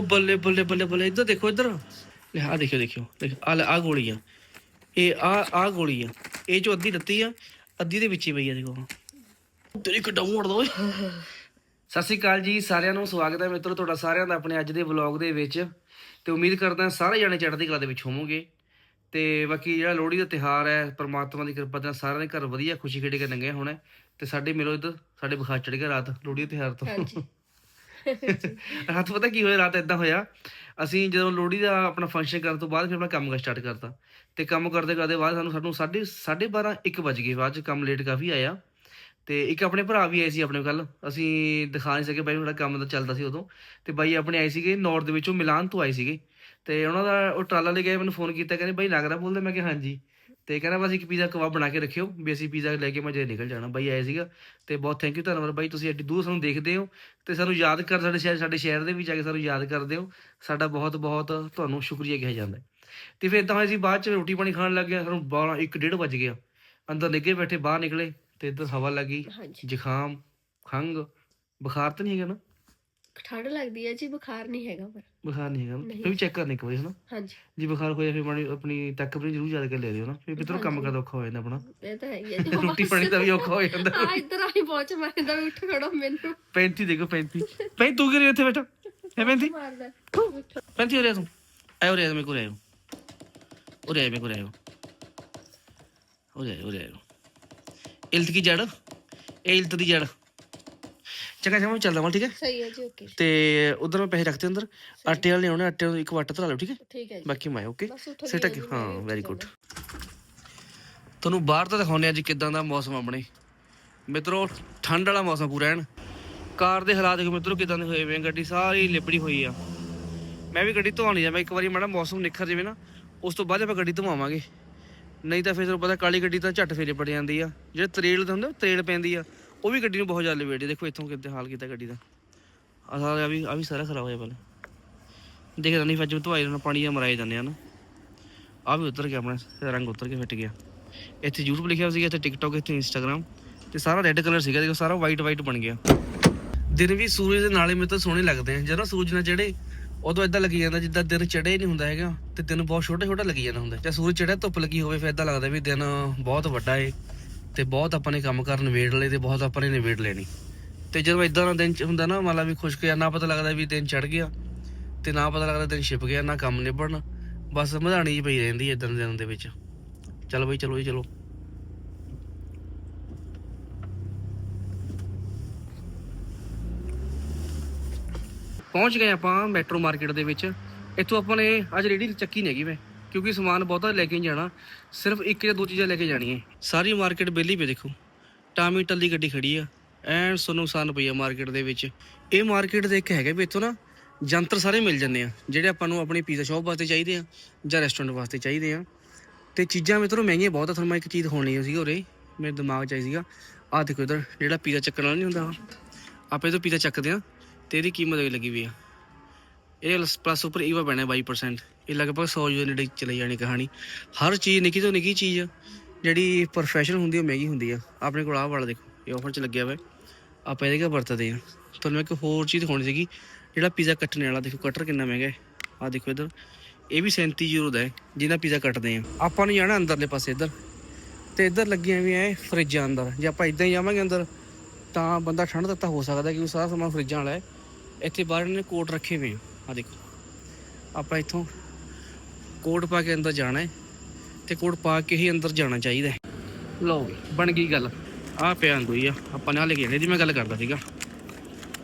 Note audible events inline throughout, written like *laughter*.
ਬੱਲੇ ਬੱਲੇ ਬੱਲੇ ਬੱਲੇ। ਇੱਧਰ ਦੇਖੋ, ਇੱਧਰ। ਲੈ ਆ ਦੇਖਿਓ ਦੇਖਿਓ। ਦੇਖ ਆ ਆ ਗੋਲੀ ਆ। ਇਹ ਆ ਆ ਗੋਲੀ ਆ। ਇਹ ਚੋਂ ਅੱਧੀ ਲੱਤੀ ਆ, ਅੱਧੀ ਦੇ ਵਿੱਚ ਹੀ ਪਈ ਆ, ਦੇਖੋ। ਤੇਰੀ ਕਿੱਡਾ ਮੋੜਦਾ ਓਏ। ਸਤਿ ਸ਼੍ਰੀ ਅਕਾਲ ਜੀ, ਸਾਰਿਆਂ ਨੂੰ ਸਵਾਗਤ ਹੈ ਮਿੱਤਰੋ, ਤੁਹਾਡਾ ਸਾਰਿਆਂ ਦਾ ਆਪਣੇ ਅੱਜ ਦੇ ਵਲੌਗ ਦੇ ਵਿੱਚ। ਤੇ ਉਮੀਦ ਕਰਦਾ ਸਾਰੇ ਜਣੇ ਚੜ੍ਹਦੀ ਕਲਾ ਦੇ ਵਿੱਚ ਹੋਵੋਗੇ। ਤੇ ਬਾਕੀ ਜਿਹੜਾ ਲੋਹੜੀ ਦਾ ਤਿਹਾਰ ਹੈ, ਪਰਮਾਤਮਾ ਦੀ ਕਿਰਪਾ ਨਾਲ ਸਾਰਿਆਂ ਦੇ ਘਰ ਵਧੀਆ ਖੁਸ਼ੀ ਖੇੜੇ ਕੇ ਲੰਘਿਆ ਹੋਣਾ ਤੇ ਸਾਡੇ ਮਿਲੋ ਇੱਧਰ, ਸਾਡੇ ਬੁਖਾਰ ਚੜ ਗਿਆ ਰਾਤ, ਲੋਹੜੀ ਦੇ ਤਿਹਾਰ ਤੋਂ। ਰਾਤ ਪਤਾ ਕੀ ਹੋਇਆ? ਰਾਤ ਇਦਾਂ ਹੋਇਆ, ਅਸੀਂ ਜਦੋਂ ਲੋਹੜੀ ਦਾ ਆਪਣਾ ਫੰਕਸ਼ਨ ਕਰਨ ਤੋਂ ਬਾਅਦ ਫਿਰ ਆਪਣਾ ਕੰਮ ਕਰ ਸਟਾਰਟ ਕਰਤਾ। ਤੇ ਕੰਮ ਕਰਦੇ ਕਰਦੇ ਬਾਅਦ ਸਾਨੂੰ ਸਾਨੂੰ ਸਾਢੇ ਸਾਢੇ 12 1 ਵਜ ਗਏ। ਬਾਅਦ ਚ ਕੰਮ ਲੇਟ ਕਾਫੀ ਆਇਆ। ਤੇ ਇੱਕ ਆਪਣੇ ਭਰਾ ਵੀ ਆਏ ਸੀ ਆਪਣੇ ਕੱਲ ਅਸੀਂ ਦਿਖਾ ਨਹੀਂ ਸਕੇ ਬਾਈ ਸਾਡਾ ਕੰਮ ਤਾਂ ਚੱਲਦਾ ਸੀ ਉਦੋਂ। ਤੇ ਬਾਈ ਆਪਣੇ ਆਏ ਸੀਗੇ ਨਾਰਥ ਦੇ ਵਿੱਚੋਂ ਮਿਲਾਨ ਤੋਂ ਆਏ ਸੀਗੇ। ਤੇ ਉਹਨਾਂ ਦਾ ਉਹ ਟਰਾਲਾ ਲੈ ਗਏ ਮੈਨੂੰ ਫੋਨ ਕੀਤਾ। ਕਹਿੰਦੇ, ਬਾਈ ਲੱਗਦਾ ਬੋਲਦੇ? ਮੈਂ ਕਿ ਹਾਂਜੀ। ਤੇ ਕਹਿੰਦਾ ਬਸ ਇੱਕ ਪੀਜ਼ਾ ਕਬਾਬ ਬਣਾ ਕੇ ਰੱਖਿਓ ਵੀ ਅਸੀਂ ਪੀਜ਼ਾ ਲੈ ਕੇ ਮੈਂ ਜੇ ਨਿਕਲ ਜਾਣਾ। ਬਾਈ ਆਏ ਸੀਗਾ ਤੇ ਬਹੁਤ ਥੈਂਕ ਯੂ ਧੰਨਵਾਦ। ਬਾਈ ਤੁਸੀਂ ਐਡੀ ਦੂਰ ਸਾਨੂੰ ਦੇਖਦੇ ਹੋ ਤੇ ਸਾਨੂੰ ਯਾਦ ਕਰ ਸਾਡੇ ਸ਼ਹਿਰ ਸਾਡੇ ਸ਼ਹਿਰ ਦੇ ਵਿੱਚ ਆ ਕੇ ਸਾਨੂੰ ਯਾਦ ਕਰਦੇ ਹੋ। ਸਾਡਾ ਬਹੁਤ ਬਹੁਤ ਤੁਹਾਨੂੰ ਸ਼ੁਕਰੀਆ ਕਿਹਾ ਜਾਂਦਾ। ਤੇ ਫਿਰ ਇਦਾਂ ਹੋਇਆ ਸੀ ਬਾਅਦ ਚ ਰੋਟੀ ਪਾਣੀ ਖਾਣ ਲੱਗ ਗਿਆ ਸਾਨੂੰ 12 1:30 ਵੱਜ ਗਿਆ। ਅੰਦਰ ਨਿੱਗੇ ਬੈਠੇ ਬਾਹਰ ਨਿਕਲੇ ਤੇ ਇੱਧਰ ਹਵਾ ਲੱਗੀ ਜ਼ੁਕਾਮ ਖੰਗ ਬੁਖਾਰ ਤਾਂ ਨਹੀਂ ਹੈਗਾ ਨਾ? ਠੰਡ ਲੱਗਦੀ ਹੈ ਜੀ ਬੁਖਾਰ ਨਹੀਂ ਹੈਗਾ ਪਰ। ਬੁਖਾਰ ਨਹੀਂ ਹੈਗਾ ਨਾ। ਨਹੀਂ। ਫਿਰ ਵੀ ਚੈੱਕ ਕਰਨੇ ਇੱਕ ਵਾਰੀ ਹਨਾ? ਹਾਂਜੀ। ਜੇ ਬੁਖਾਰ ਹੋਇਆ ਫਿਰ ਮਾੜੀ ਆਪਣੀ ਤੱਕ ਵੀ ਜ਼ਰੂਰ ਯਾਦ ਕਰ ਲਿਆ ਦਿਓ ਨਾ। ਫਿਰ ਪਿੱਤਰੋਂ ਕੰਮ। ਕਰਦਾ ਔਖਾ ਹੋ ਜਾਂਦਾ ਆਪਣਾ। ਇਹ ਤਾਂ ਹੈ ਹੀ ਹੈ ਜੀ। ਰੋਟੀ ਪਾਣੀ ਦਾ ਵੀ ਔਖਾ ਹੋ ਜਾਂਦਾ। ਆ ਇੱਧਰ ਆਈ ਪਹੁੰਚ ਮੈਂ ਤਾਂ ਉੱਠ ਖੜੋ ਮੈਨੂੰ। 35 ਦੇਖੋ 35 ਪੈਂ ਤੂੰ ਕਿਰੇ ਇੱਥੇ ਬੈਠਾ? ਹੈ 35 ਮਾਰਦਾ 35 ਹੋ ਰਿਹਾ ਤੂੰ। ਆਇਓ ਰੇ ਮੇਰੇ ਕੋਲ ਆਇਓ ਉਰੇ ਆਇਓ ਮੇਰੇ ਕੋਲ ਆਇਓ ਉਰੇ ਆਇਓ ਉਰੇ ਆਇਓ ਇਲਤ ਕੀ ਜੜ? ਇਹ ਇਲਤ ਦੀ ਜੜ। ਚੰਗਾ ਚੰਗਾ ਮੈਂ ਚੱਲਦਾ ਹਾਂ ਠੀਕ ਹੈ? ਸਹੀ ਹੈ ਜੀ ਓਕੇ ਤੇ ਉਧਰ ਮੈਂ ਪੈਸੇ ਰੱਖਤੇ ਅੰਦਰ। ਆਟੇ ਵਾਲੇ ਲਿਆਉਣੇ ਆਟੇ ਨੂੰ ਇੱਕ ਵਾਟਾ ਧਰਾ ਲਓ ਠੀਕ ਹੈ? ਠੀਕ ਹੈ ਜੀ। ਬਾਕੀ ਮੈਂ ਓਕੇ ਬਸ ਸਿੱਟ ਗਈ ਹਾਂ ਵੈਰੀ ਗੁੱਡ ਤੁਹਾਨੂੰ ਬਾਹਰ ਤਾਂ ਦਿਖਾਉਂਦੇ ਅੱਜ ਕਿਦਾਂ ਦਾ ਮੌਸਮ ਆਪਣੇ ਮਿੱਤਰੋ ਠੰਡ ਵਾਲਾ ਮੌਸਮ ਪੂਰਾ ਐਨ। ਕਾਰ ਦੇ ਹਾਲਾਤ ਦੇਖੋ ਮਿੱਤਰੋ ਕਿਦਾਂ ਦੇ ਹੋਏ ਵੇ ਗੱਡੀ ਸਾਰੀ ਲਿਬੜੀ ਹੋਈ ਆ। ਮੈਂ ਵੀ ਗੱਡੀ ਧੋਣੀ ਆ ਮੈਂ ਇੱਕ ਵਾਰੀ ਮਾੜਾ ਮੌਸਮ ਨਿਖਰ ਜਾਵੇ ਨਾ ਉਸ ਤੋਂ ਬਾਅਦ ਆਪਾਂ ਗੱਡੀ ਧਵਾਵਾਂਗੇ। ਨਹੀਂ ਤਾਂ ਫਿਰ ਤੁਹਾਨੂੰ ਪਤਾ ਕਾਲੀ ਗੱਡੀ ਤਾਂ ਝੱਟ ਫੇਰੇ ਪੜ ਜਾਂਦੀ ਆ ਜਿਹੜੇ ਤਰੇਲ ਦਾ ਹੁੰਦਾ ਤਰੇਲ ਪੈਂਦੀ ਆ। ਉਹ ਵੀ ਗੱਡੀ ਨੂੰ ਬਹੁਤ ਜ਼ਿਆਦਾ ਵੇੜੀ ਦੇਖੋ ਇੱਥੋਂ ਕਿਤੇ ਹਾਲ ਕੀਤਾ ਗੱਡੀ ਦਾ। ਆ ਸਾਰਾ ਵੀ, ਆ ਵੀ ਸਾਰਾ ਖਰਾਬ ਹੋਇਆ ਪਹਿਲਾਂ। ਦੇਖਦਾ ਨਹੀਂ ਫਿਰ ਜਦੋਂ ਧਵਾਈ ਨਾਲ ਪਾਣੀ ਆ ਮਰਾਏ ਜਾਂਦੇ ਆ ਨਾ। ਆ ਵੀ ਉਤਰ ਗਿਆ ਆਪਣਾ ਰੰਗ ਉਤਰ ਕੇ ਫਿੱਟ ਗਿਆ। ਇੱਥੇ YouTube ਲਿਖਿਆ ਹੋਇਆ ਸੀਗਾ, ਇੱਥੇ TikTok, ਇੱਥੇ Instagram ਤੇ ਸਾਰਾ ਰੈੱਡ ਕਲਰ ਸੀਗਾ, ਦੇਖੋ ਸਾਰਾ ਵਾਈਟ ਵਾਈਟ ਬਣ ਗਿਆ। ਦਿਨ ਵੀ ਸੂਰਜ ਦੇ ਨਾਲੇ ਮੇਰੇ ਤਾਂ ਸੋਹਣੇ ਲੱਗਦੇ ਆ। ਜਦੋਂ ਸੂਰਜ ਨਾਲ ਚੜੇ ਉਦੋਂ ਇਦਾਂ ਲੱਗੀ ਜਾਂਦਾ ਜਿੱਦਾਂ ਦਿਨ ਚੜੇ ਨਹੀਂ ਹੁੰਦਾ ਹੈਗਾ। ਤੇ ਦਿਨ ਬਹੁਤ ਛੋਟਾ ਛੋਟਾ ਲੱਗੀ ਜਾਂਦਾ ਹੁੰਦਾ। ਜੇ ਸੂਰਜ ਚੜਿਆ ਧੁੱਪ ਲੱਗੀ ਹੋਵੇ, ਫਿਰ ਇਦਾਂ ਲੱਗਦਾ ਵੀ ਦਿਨ ਬਹੁਤ ਵੱਡਾ ਏ। ਤੇ ਬਹੁਤ ਆਪਾਂ ਨੇ ਕੰਮ ਕਰਨ ਵੇੜ ਲਏ ਤੇ ਬਹੁਤ ਆਪਾਂ ਨੇ ਨਿਵੇੜ ਲੈਣੀ। ਤੇ ਜਦੋਂ ਇਦਾਂ ਦਾ ਦਿਨ ਹੁੰਦਾ ਨਾ ਮਤਲਬ ਵੀ ਖੁਸ਼ਕ ਜਾਂ ਨਾ ਪਤਾ ਲੱਗਦਾ ਵੀ ਦਿਨ ਚੜ ਗਿਆ, ਤੇ ਨਾ ਪਤਾ ਲੱਗਦਾ ਦਿਨ ਛਿਪ ਗਿਆ, ਨਾ ਕੰਮ ਨਿਭਣ, ਬਸ ਮਧਾਣੀ ਜੀ ਪਈ ਰਹਿੰਦੀ ਇਦਾਂ ਦੇ ਦਿਨ ਦੇ ਵਿੱਚ। ਚਲੋ ਬਈ, ਚਲੋ ਜੀ, ਚਲੋ। ਪਹੁੰਚ ਗਏ ਆਪਾਂ ਮੈਟਰੋ ਮਾਰਕੀਟ ਦੇ ਵਿੱਚ। ਇੱਥੋਂ ਆਪਾਂ ਨੇ ਅੱਜ ਰੇੜੀ ਚੱਕੀ ਨਹੀਂ ਹੈਗੀ ਮੈਂ। ਕਿਉਂਕਿ ਸਮਾਨ ਬਹੁਤਾ ਲੈ ਕੇ ਨਹੀਂ ਜਾਣਾ। ਸਿਰਫ ਇੱਕ ਜਾਂ ਦੋ ਚੀਜ਼ਾਂ ਲੈ ਕੇ ਜਾਣੀਆਂ। ਸਾਰੀ ਮਾਰਕੀਟ ਬੇਲੀ ਪਈ ਦੇਖੋ। ਟਾਮੀ ਟੱਲੀ ਗੱਡੀ ਖੜੀ ਆ। ਐਨ ਸੋਨੂੰ ਸਾਨ ਪਈ ਆ ਮਾਰਕੀਟ ਦੇ ਵਿੱਚ। ਇਹ ਮਾਰਕੀਟ ਦੇ ਇੱਕ ਹੈਗਾ ਵੀ ਇੱਥੋਂ ਨਾ ਜੰਤਰ ਸਾਰੇ ਮਿਲ ਜਾਂਦੇ ਆ, ਜਿਹੜੇ ਆਪਾਂ ਨੂੰ ਆਪਣੀ ਪੀਜ਼ਾ ਸ਼ਾਪ ਵਾਸਤੇ ਚਾਹੀਦੇ ਆ ਜਾਂ ਰੈਸਟੋਰੈਂਟ ਵਾਸਤੇ ਚਾਹੀਦੇ ਆ। ਤੇ ਚੀਜ਼ਾਂ ਮਿੱਤਰੋ ਮਹਿੰਗੀਆਂ ਬਹੁਤ ਆ, ਤੁਹਾਨੂੰ ਮੈਂ ਇੱਕ ਚੀਜ਼ ਹੋਣੀ ਸੀ ਉਰੇ। ਮੇਰੇ ਦਿਮਾਗ 'ਚ ਆਈ ਸੀਗਾ। ਆਹ ਦੇਖੋ ਇਧਰ, ਜਿਹੜਾ ਪੀਜ਼ਾ ਚੱਕਣ ਵਾਲਾ ਨਹੀਂ ਹੁੰਦਾ ਆਪੇ ਤੋਂ ਪੀਜ਼ਾ ਚੱਕਦੇ ਆ ਤੇ ਇਹਦੀ ਕੀਮਤ ਵੀ ਲੱਗੀ ਵੀ ਆ। ਇਹ ਪਲੱਸ ਉੱਪਰ ਈਵਾ ਪੈਣਾ 22% ਇਹ ਲਗਭਗ 100 ਯੂਨਿਟ ਚਲੀ ਜਾਣੀ ਕਹਾਣੀ। ਹਰ ਚੀਜ਼, ਨਿੱਕੀ ਤੋਂ ਨਿੱਕੀ ਚੀਜ਼, ਜਿਹੜੀ ਪ੍ਰੋਫੈਸ਼ਨਲ ਹੁੰਦੀ ਉਹ ਮਹਿੰਗੀ ਹੁੰਦੀ ਆ। ਆਪਣੇ ਕੋਲ ਆਹ ਵਾਲਾ ਦੇਖੋ, ਇਹ ਆਫਰ 'ਚ ਲੱਗਿਆ ਹੋਇਆ ਆਪਾਂ ਇਹਦੇ ਕਾ ਵਰਤਦੇ ਆ। ਤੁਹਾਨੂੰ ਇੱਕ ਹੋਰ ਚੀਜ਼ ਦਿਖਾਉਣੀ ਸੀਗੀ, ਜਿਹੜਾ ਪੀਜ਼ਾ ਕੱਟਣ ਵਾਲਾ। ਦੇਖੋ ਕਟਰ ਕਿੰਨਾ ਮਹਿੰਗਾ ਹੈ। ਆਹ ਦੇਖੋ ਇਧਰ। ਇਹ ਵੀ 37 ਯੂਰੋ ਦਾ ਹੈ, ਜਿਹਦਾ ਪੀਜ਼ਾ ਕੱਟਦੇ ਆ। ਆਪਾਂ ਨੂੰ ਜਾਣਾ ਅੰਦਰਲੇ ਪਾਸੇ ਇੱਧਰ। ਤੇ ਇੱਧਰ ਲੱਗੀਆਂ ਵੀ ਐ ਫਰਿੱਜਾਂ ਅੰਦਰ। ਜੇ ਆਪਾਂ ਇਦਾਂ ਹੀ ਜਾਵਾਂਗੇ ਅੰਦਰ, ਤਾਂ ਬੰਦਾ ਠੰਡ ਤੱਕ ਤਾਂ ਹੋ ਸਕਦਾ ਕਿਉਂਕਿ ਸਾਰਾ ਸਮਾਨ ਫਰਿੱਜਾਂ ਵਾਲਾ ਹੈ। ਇੱਥੇ ਬਾਹਰ ਨੇ ਕੋਟ ਰੱਖੇ ਹੋਏ ਆ। ਆਹ ਦੇਖੋ। ਆਪਾਂ ਇੱਥੋਂ ਕੋਟ ਪਾ ਕੇ ਅੰਦਰ ਜਾਣਾ ਹੈ ਤੇ ਕੋਟ ਪਾ ਕੇ ਹੀ ਅੰਦਰ ਜਾਣਾ ਚਾਹੀਦਾ ਲਓ ਬਣ ਗਈ ਗੱਲ। ਆਹ ਪਿਆ ਅੰਗੂਈ ਆ ਆਪਾਂ ਨੇ ਆਹ ਲੈ ਕੇ ਜਾਣੀ ਇਹਦੀ ਮੈਂ ਗੱਲ ਕਰਦਾ ਸੀਗਾ।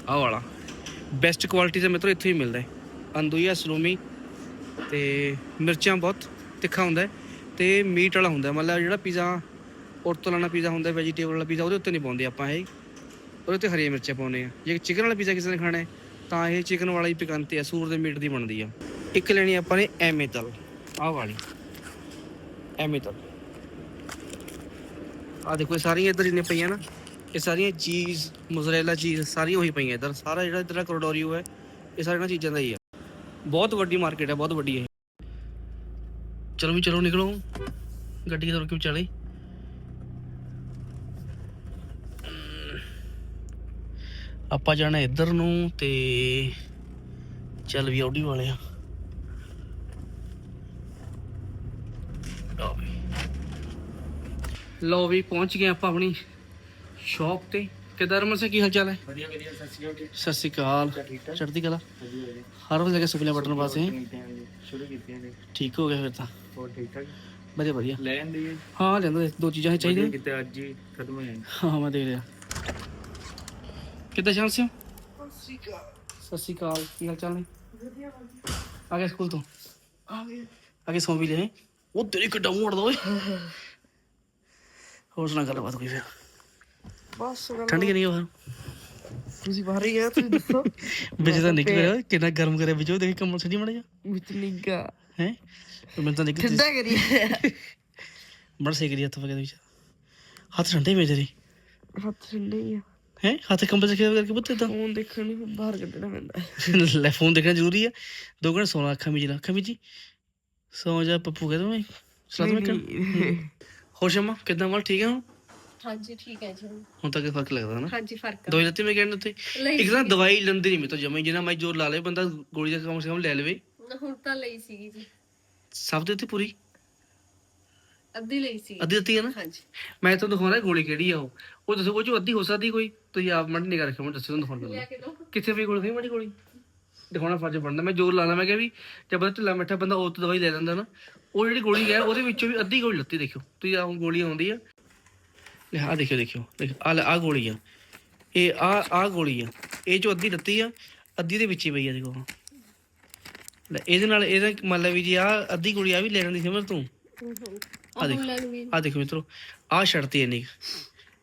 ਆਹ ਵਾਲਾ ਬੈਸਟ ਕੁਆਲਿਟੀ ਦਾ ਮਿੱਤਰੋ ਇੱਥੇ ਹੀ ਮਿਲਦਾ ਹੈ। ਅੰਦੂਈਆ ਸਲੂਮੀ ਤੇ ਮਿਰਚਾਂ ਬਹੁਤ ਤਿੱਖਾ ਹੁੰਦਾ ਤੇ ਮੀਟ ਵਾਲਾ ਹੁੰਦਾ। ਮਤਲਬ ਜਿਹੜਾ ਪੀਜ਼ਾ ਔਰਤੋਂ ਵਾਲਾ ਪੀਜ਼ਾ ਹੁੰਦਾ ਵੈਜੀਟੇਬਲ ਵਾਲਾ ਪੀਜ਼ਾ ਉਹਦੇ ਉੱਤੇ ਨਹੀਂ ਪਾਉਂਦੇ ਆਪਾਂ ਇਹ। ਉਹਦੇ ਉੱਤੇ ਹਰੀਆਂ ਮਿਰਚਾਂ ਪਾਉਂਦੇ ਆ ਜੇ ਚਿਕਨ ਵਾਲਾ ਪੀਜ਼ਾ ਕਿਸੇ ਨੇ ਖਾਣਾ ਹੈ ਤਾਂ ਇਹ ਚਿਕਨ ਵਾਲਾ ਹੀ ਪਿਕੰਤੇ ਆ, ਸੂਰ ਦੇ ਮੀਟ ਦੀ ਬਣਦੀ ਆ। ਇੱਕ ਲੈਣੀ ਆਪਾਂ ਨੇ ਐਮੇਤਲ ਆਹ ਵਾਲੀ। ਐਮੇਤਲ ਆ ਦੇਖੋ, ਇਹ ਸਾਰੀਆਂ ਇੱਧਰ ਜਿੰਨੇ ਪਈਆਂ ਨਾ, ਇਹ ਸਾਰੀਆਂ ਚੀਜ਼, ਮੋਜ਼ਰੇਲਾ ਚੀਜ਼, ਸਾਰੀਆਂ ਉਹੀ ਪਈਆਂ ਇੱਧਰ। ਸਾਰਾ ਜਿਹੜਾ ਇੱਧਰ ਕੋਰਡੋਰੀਓ ਹੈ, ਇਹ ਸਾਰੀਆਂ ਚੀਜ਼ਾਂ ਦਾ ਹੀ ਆ। ਬਹੁਤ ਵੱਡੀ ਮਾਰਕੀਟ ਹੈ ਬਹੁਤ ਵੱਡੀ ਹੈ ਚਲੋ ਵੀ ਚਲੋ, ਨਿਕਲੋ। ਗੱਡੀ ਤੋਂ ਕਿਉਂ ਚਲੇ ਆਪਾਂ ਜਾਣਾ ਇੱਧਰ ਨੂੰ ਤੇ ਚੱਲ ਵੀ ਆਡੀ ਵਾਲੇ ਆ। ਲਓ ਵੀ। ਪਹੁੰਚ ਗਏ ਆਪਾਂ ਆਪਣੀ ਸ਼ਾਪ ਤੇ। ਕਿਦਾਂ ਰਮਨ ਸੇ ਕੀ ਹਾਲ ਚਾਲ ਹੈ? ਵਧੀਆ ਵਧੀਆ ਸਤਿ ਸ਼੍ਰੀ ਅਕਾਲ ਸਤਿ ਸ਼੍ਰੀ ਅਕਾਲ। ਠੀਕ ਠਾਕ? ਚੜ੍ਹਦੀ ਕਲਾ? ਹਰ ਵਾਰ ਲੱਗੇ ਸੁਪਨੇ ਬਟਨ ਪਾਸੇ। ਸ਼ੁਰੂ ਕੀਤੀਆਂ ਨੇ। ਠੀਕ ਹੋ ਗਿਆ ਫਿਰ ਤਾਂ। ਹੋਰ ਠੀਕ ਠਾਕ? ਵਧੀਆ ਵਧੀਆ। ਲੈ ਆਂਦੀ ਹਾਂ ਲੈਂਦਾ ਦੋ ਚੀਜ਼ਾਂ ਚਾਹੀਦੀਆਂ। ਕਿਤੇ ਅੱਜ ਹੀ ਖਤਮ ਹੋ ਜਾਣੀ ਹਾਂ ਮੈਂ ਦੇਖ ਰਿਹਾ। ਕਿੱਦਾਂ ਸ਼ਾਮ ਸਿੰਘ ਸਤਿ ਸ਼੍ਰੀ ਅਕਾਲ ਕੀ ਹਾਲ ਚਾਲ ਨੇ? ਆ ਗਿਆ ਸਕੂਲ ਤੋਂ? ਆ ਗਏ ਆ ਕੇ ਸੌਂ ਵੀ ਲਿਆ ਉਹ ਤੇਰੀ ਕਿੱਡਾ ਮੋੜਦਾ ਓਏ। ਹੋਰ ਸੁਣਾ ਗੱਲਬਾਤ ਕੋਈ ਫਿਰ? ਬਸ ਠੰਡ ਕਿੰਨੀ ਬਾਹਰ? ਤੁਸੀਂ ਬਾਹਰ ਹੀ ਗਏ ਤੁਸੀਂ ਦੱਸੋ? ਵਿੱਚ ਤਾਂ ਨਿਕਲ ਕਿੰਨਾ ਗਰਮ ਕਰਿਆ ਵਿੱਚ ਉਹ ਦੇਖ ਕੰਮਲ ਸੱਜੀ ਮੜਾ ਜਾ ਵਿੱਚ ਨਿੱਗਾ ਹੈ? ਮੈਂ ਤਾਂ ਨਿਕਲ ਠੰਡਾ ਕਰੀ ਬੜਾ ਸੇਕ ਰਹੀ ਹੱਥ ਵਗੇ ਵਿੱਚ। ਹੱਥ ਠੰਡੇ ਮੇਰੇ ਹੱਥ ਠੰਡੇ ਹੀ ਆ। ਹੈ? ਹੱਥ ਕੰਬਲ ਚ ਕਰਕੇ ਪੁੱਤ ਤਾਂ ਫੋਨ ਦੇਖਣ ਨੂੰ ਬਾਹਰ ਕੱਢਣਾ ਪੈਂਦਾ *laughs* ਲੈ ਫੋਨ ਦੇਖਣਾ ਜ਼ਰੂਰੀ ਆ। ਦੋ ਘੰਟੇ ਸੋਣਾ ਅੱਖਾਂ ਵਿੱਚ ਲਾ। ਅੱਖਾਂ ਵਿੱਚ ਹੀ। ਸੌ ਜਾ ਪੱਪੂ ਕਹਿੰਦਾ ਮੈਂ ਸਲਾਦ ਮੈਂ ਕਰ ਹੋਸ਼ਮਾ ਕਿਦਾਂ ਮਲ ਠੀਕ ਆ ਹੁਣ? ਹਾਂਜੀ ਠੀਕ ਹੈ ਜੀ। ਹੁਣ ਤੱਕ ਫ਼ਰਕ ਲੱਗਦਾ ਨਾ। ਹਾਂਜੀ ਫ਼ਰਕ ਦਵਾਈ ਲੱਤੀ ਮੈਂ ਕਹਿੰਦਾ ਉੱਤੇ ਇੱਕ ਤਾਂ ਦਵਾਈ ਲੰਦੀ ਨਹੀਂ ਮੈਂ ਤਾਂ ਜਮਾ ਜਿੰਨਾ ਮੈਂ ਜੋਰ ਲਾ ਲੇ ਬੰਦਾ ਗੋਲੀ ਦਾ ਕਮ ਸੇ ਕਮ ਲੈ ਲਵੇ। ਹੁਣ ਤਾਂ ਲਈ ਸੀਗੀ ਜੀ। ਸਭ ਦੇ ਉੱਤੇ ਪੂਰੀ? ਅੱਧੀ ਲਈ ਸੀ। ਅੱਧੀ ਦਿੱਤੀ ਹੈ ਨਾ? ਹਾਂਜੀ। ਮੈਂ ਤੁਹਾਨੂੰ ਦਿਖਾਉਣਾ ਗੋਲੀ ਕਿਹੜੀ ਆ ਉਹ। ਉਹ ਦੱਸੋ ਉਹ ਚੋਂ ਅੱਧੀ ਹੋ ਸਕਦੀ ਕੋਈ ਤੁਸੀਂ ਆਪ ਮੜ ਨਿਗਾ ਰੱਖਿਓ ਮੈਂ ਦੱਸੋ ਤੁਹਾਨੂੰ ਦਿਖਾਉਣ। ਕੇ ਦੋ ਕਿੱਥੇ ਪਈ ਗੋਲੀ? ਮੜੀ ਗੋਲੀ? ਦਿਖਾਉਣਾ ਫਰਜ਼ ਬਣਦਾ। ਮੈਂ ਜ਼ੋਰ ਲਾਣਾ ਮੈਂ ਕਿਹਾ ਵੀ ਜੇ ਬੰਦਾ ਢਿੱਲਾ ਮਿੱਠਾ ਬੰਦਾ ਉਹ ਤੋਂ ਦਵਾਈ ਲੈ ਲੈਂਦਾ ਨਾ। ਉਹ ਜਿਹੜੀ ਗੋਲੀ ਹੈ ਉਹਦੇ ਵਿੱਚੋਂ ਵੀ ਅੱਧੀ ਗੋਲੀ ਲੱਤੀ ਦੇਖਿਓ। ਤੁਸੀਂ ਆਹ ਗੋਲੀ ਆਉਂਦੀ ਆ। ਲੈ ਆ ਦੇਖਿਓ ਦੇਖਿਓ ਦੇਖ ਆ ਲੈ ਆ ਗੋਲੀ ਆ। ਇਹ ਆ ਆ ਗੋਲੀ ਆ। ਇਹ ਚੋਂ ਅੱਧੀ ਲੱਤੀ ਆ ਅੱਧੀ ਦੇ ਵਿੱਚ ਹੀ ਪਈ ਆ ਦੇਖੋ। ਲੈ ਇਹਦੇ ਨਾਲ ਇਹਦਾ ਮੰਨ ਲਾ ਵੀ ਜੀ ਆ ਅੱਧੀ ਗੋਲੀ ਆ ਵੀ ਲੈ ਲੈਣੀ ਸੀ ਮੈਂ ਤੂੰ। ਆ ਦੇਖ ਆ ਦੇਖੋ ਮਿੱਤਰੋ ਆ ਛੜਤੀ ਇੰਨੀ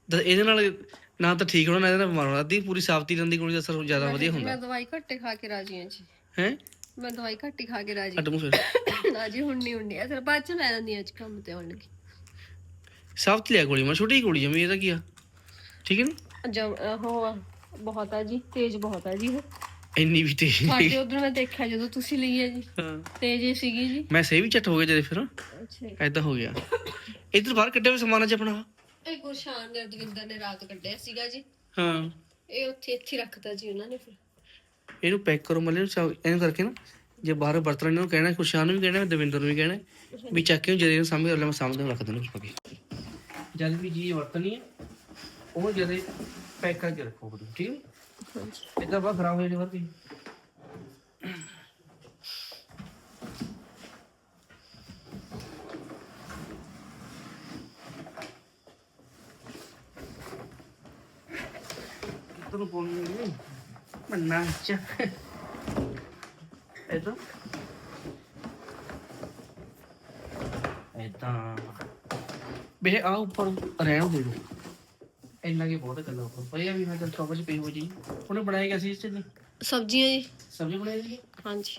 ਇਹਦੇ ਨਾਲ ਨਾ ਤਾਂ ਠੀਕ ਹੋਣਾ ਨਾ ਇਹਦੇ ਨਾਲ ਬਿਮਾਰ ਹੋਣਾ। ਅੱਧੀ ਪੂਰੀ ਸਾਫਤੀ ਰਹਿੰਦੀ ਗੋਲੀ ਦਾ ਅਸਰ ਜ਼ਿਆਦਾ ਵਧੀਆ ਹੁੰਦਾ। ਮੈਂ ਦਵਾਈ ਘੱਟੇ ਖਾ ਕੇ ਰਾਜੀ ਹਾਂ ਜੀ। ਹੈ? ਮੈਂ ਦਵਾਈ ਘੱਟ ਹੀ ਖਾ ਕੇ ਰਾਜੀ ਅੱਡ ਫਿਰ। *coughs* ਨਾ ਜੀ ਹੁਣ ਨਹੀਂ। ਹੁੰਦੀ ਅਸਲ ਬਾਅਦ ਚ ਲੈ ਜਾਂਦੀ ਹਾਂ ਅੱਜ ਕੰਮ ਤੇ ਆਉਣ ਲੱਗੀ। ਸਾਫਤੀ ਲਿਆ ਗੋਲੀ ਮੈਂ ਛੋਟੀ ਗੋਲੀ ਜਮੀ ਇਹਦਾ ਕੀ ਆ? ਠੀਕ ਹੈ ਨੀ? ਜਮ ਉਹ ਬਹੁਤ ਆ ਜੀ ਤੇਜ਼ ਬਹੁਤ ਆ ਜੀ ਇਹ ਇੰਨੀ ਵੀ ਤੇ ਸਾਡੇ ਉਧਰ ਮੈਂ ਦੇਖਿਆ ਜਦੋਂ ਤੁਸੀਂ ਲਈ ਹੈ ਜੀ। ਹਾਂ। ਤੇਜ਼ ਹੀ ਸੀਗੀ ਜੀ। ਮੈਂ ਸਹੀ ਵੀ ਚੱਟ ਹੋ ਗਿਆ ਜਦੇ ਫਿਰ। ਅੱਛਾ ਜੀ। ਐਦਾਂ ਹੋ ਗਿਆ। ਇੱਧਰ ਬਾਹਰ ਕੱਢਿਆ ਹੋਇਆ ਸਮਾਨ ਚ ਆਪਣਾ। ਇਹ ਗੁਰਸ਼ਾਨ ਨੇ ਦਵਿੰਦਰ ਨੇ ਰਾਤ ਕੱਢਿਆ ਸੀਗਾ ਜੀ। ਹਾਂ। ਇਹ ਉੱਥੇ ਇੱਥੇ ਰੱਖਤਾ ਜੀ ਉਹਨਾਂ ਨੇ ਫਿਰ। ਇਹਨੂੰ ਪੈਕ ਕਰੋ ਮੱਲੇ ਇਹਨੂੰ ਕਰਕੇ ਨਾ। ਜੇ ਬਾਹਰ ਬਰਤਨ ਇਹਨਾਂ ਨੂੰ ਕਹਿਣਾ ਖੁਸ਼ਾਨ ਨੂੰ ਵੀ ਕਹਿਣਾ ਦਵਿੰਦਰ ਨੂੰ ਵੀ ਕਹਿਣਾ। ਵੀ ਚੱਕ ਕੇ ਜਦੇ ਇਹਨੂੰ ਸਾਹਮਣੇ ਕਰ ਲੈ ਮੈਂ ਸਾਹਮਣੇ ਰੱਖ ਦੇਣਾ ਪਾ ਕੇ ਜਦ ਵੀ ਚੀਜ਼ ਵਰਤਣੀ ਹੈ ਉਹ ਜਦੇ ਪੈਕ ਕਰਕੇ ਰੱਖੋ। ਠੀਕ ਹੈ ਇਦਾਂ ਬਾ ਖਰਾਬ ਹੋ ਜਾਣੀ ਵਰਤੀ ਤੁਹਾਨੂੰ ਪਾਉਣੀ ਹੈ ਮੰਨਾ ਚ। ਇਦਾਂ ਇਦਾਂ ਬੇ ਆ ਉੱਪਰ ਰਹਿਣ ਦੇ ਦੋ ਇੰਨਾ ਕੀ ਬਹੁਤ ਗੱਲਾਂ ਉੱਪਰ ਪਿਆ ਵੀ ਮੈਂ ਤਾਂ ਕਵਰ ਚ ਪਈ ਹੋ ਜੀ। ਉਹਨੇ ਬਣਾਇਆ ਗਿਆ ਸੀ ਇਸ ਚ ਨਹੀਂ ਸਬਜ਼ੀਆਂ ਜੀ। ਸਬਜ਼ੀ ਬਣਾਈ ਜੀ ਹਾਂਜੀ।